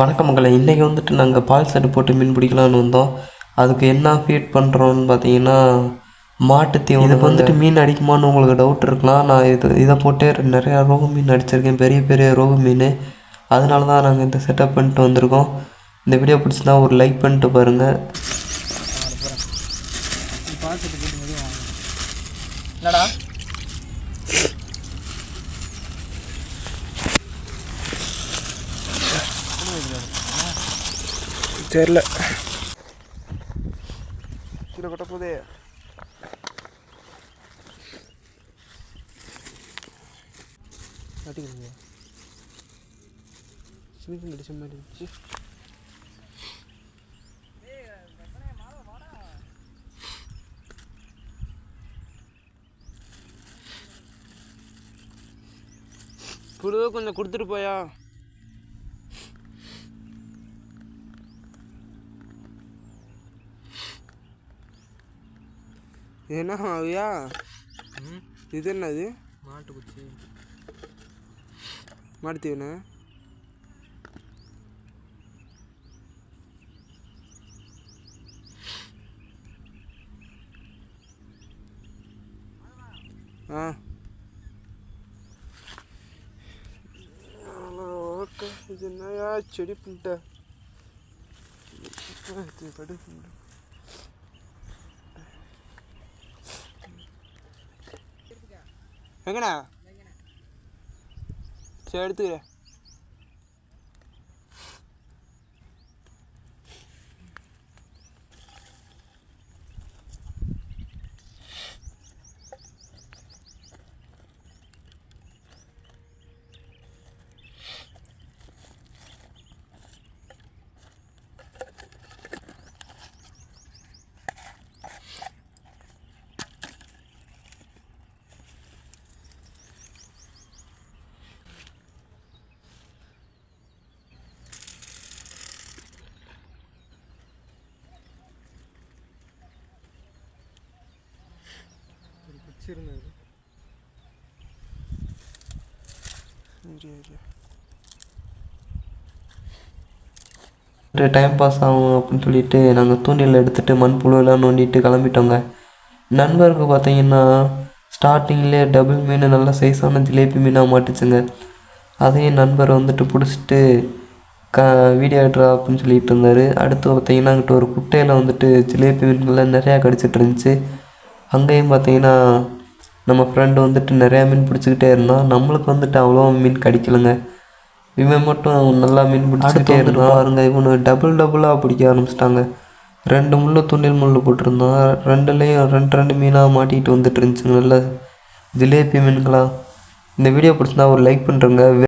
வணக்கம் மக்களை இன்றைக்கி வந்துட்டு நாங்கள் பால் செட்டு போட்டு மீன் பிடிக்கலான்னு வந்தோம். அதுக்கு என்ன ஃபீட் பண்ணுறோன்னு பார்த்தீங்கன்னா மாட்டுத்தீவனம் இதுக்கு வந்துட்டு மீன் அடிக்குமான்னு உங்களுக்கு டவுட் இருக்கலாம். நான் இது இதை போட்டே நிறையா ரோகு மீன் அடிச்சிருக்கேன். பெரிய பெரிய ரோகு மீன். அதனால தான் நாங்கள் இந்த செட்டப் பண்ணிட்டு வந்திருக்கோம். இந்த வீடியோ பிடிச்சிருந்தா ஒரு லைக் பண்ணிட்டு பாருங்கள் என்னடா? தெரில. கீழே கொட்ட போதே. மாட்டிக்கிறீங்க. சின்ன அடிச்ச மாதிரி இருந்துச்சு புழுவை கொஞ்சம் கொடுத்துட்டு போயா. இது என்ன ஆவியா? இது என்னது? மாட்டு குச்சி. மாடுத்தீவன ஆ. ஓகே. இது என்னயா? செடி புண்டை. படு புண்டை. எங்கண்ணா சரி எடுத்துக்கிறேன் வச்சிருந்தது டைம் பாஸ் ஆகும் அப்படின்னு சொல்லிட்டு நாங்கள் தூண்டில் எடுத்துகிட்டு மண்புழுவெல்லாம் நோண்டிட்டு கிளம்பிட்டோங்க. நண்பருக்கு பார்த்தீங்கன்னா ஸ்டார்டிங்லேயே டபுள் மீன் நல்ல சைஸான ஜிலேபி மீனாக மாட்டுச்சுங்க. அதையும் நண்பர் வந்துட்டு பிடிச்சிட்டு க வீடியோ எடுறா அப்படின்னு சொல்லிட்டு இருந்தார். அடுத்து பார்த்தீங்கன்னா அங்கிட்ட ஒரு குட்டையில் வந்துட்டு ஜிலேபி மீன்கள்லாம் நிறையா கடிச்சிட்டு இருந்துச்சு. அங்கேயும் பார்த்தீங்கன்னா நம்ம ஃப்ரெண்டு வந்துட்டு நிறையா மீன் பிடிச்சிக்கிட்டே இருந்தான் நம்மளுக்கு வந்துட்டு அவ்வளோ மீன் கிடைக்கலங்க. இவன் மட்டும் நல்லா மீன் பிடிச்சிட்டே இருந்தான் பாருங்க இவனு டபுள் டபுளாக பிடிக்க ஆரம்பிச்சிட்டாங்க. ரெண்டு முள்ளு துண்டில் முள்ளு போட்டிருந்தான் ரெண்டுலேயும் ரெண்டு ரெண்டு மீனாக மாட்டிக்கிட்டு வந்துட்டு இருந்துச்சு நல்ல ஜிலேபி மீன்களா? இந்த வீடியோ பிடிச்சிருந்தா ஒரு லைக் பண்ணுறேங்க